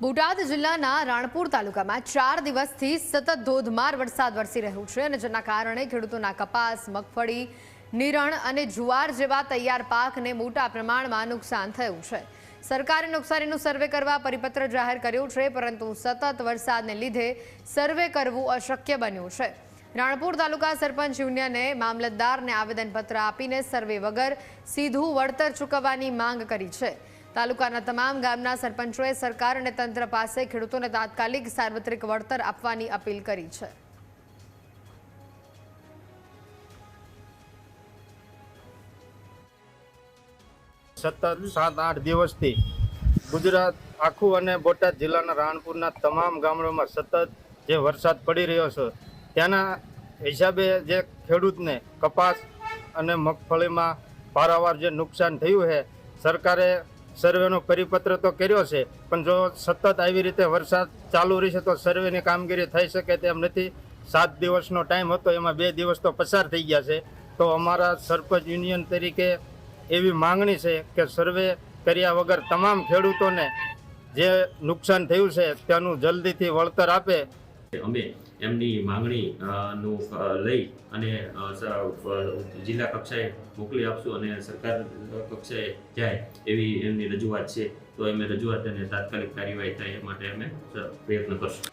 બોટાદ જિલ્લાના રાણપુર તાલુકામાં ચાર દિવસથી સતત ધોધમાર વરસાદ વરસી રહ્યો છે અને જેના કારણે ખેડૂતોના કપાસ, મગફળી, નિરણ અને જુવાર જેવા તૈયાર પાકને મોટા પ્રમાણમાં નુકસાન થયું છે. સરકારે નુકસાનીનું સર્વે કરવા પરિપત્ર જાહેર કર્યો છે, પરંતુ સતત વરસાદને લીધે સર્વે કરવું અશક્ય બન્યું છે. રાણપુર તાલુકા સરપંચ યુનિયને મામલતદારને આવેદનપત્ર આપીને સર્વે વગર સીધું વળતર ચૂકવવાની માંગ કરી છે. તાલુકાના તમામ ગામના સરપંચોએ સરકાર અને તંત્ર પાસે ખેડૂતોને તાત્કાલિક સાર્વત્રિક વળતર આપવાની અપીલ કરી છે. સતત સાત આઠ દિવસથી ગુજરાત, આખું અને બોટાદ જિલ્લાના રાણપુરના તમામ ગામડામાં સતત જે વરસાદ પડી રહ્યો છે, ત્યાંના હિસાબે જે ખેડૂતને કપાસ અને મગફળીમાં પારાવાર જે નુકસાન થયું છે, સરકારે સર્વેનો પરિપત્ર તો કર્યો છે, પણ જો સતત આવી રીતે વરસાદ ચાલુ રહેશે તો સર્વેની કામગીરી થઈ શકે તેમ નથી. સાત દિવસનો ટાઈમ હતો, એમાં બે દિવસ તો પસાર થઈ ગયા છે. તો અમારા સરપંચ યુનિયન તરીકે એવી માંગણી છે કે સર્વે કર્યા વગર તમામ ખેડૂતોને જે નુકસાન થયું છે તેનું જલ્દીથી વળતર આપે અમે એમની માંગણી નું લઈ અને જિલ્લા કક્ષાએ મોકલી આપશું અને સરકાર કક્ષાએ જાય એવી એમની રજૂઆત છે. તો અમે રજૂઆત અને તાત્કાલિક કાર્યવાહી થાય એ માટે અમે પ્રયત્ન કરશું.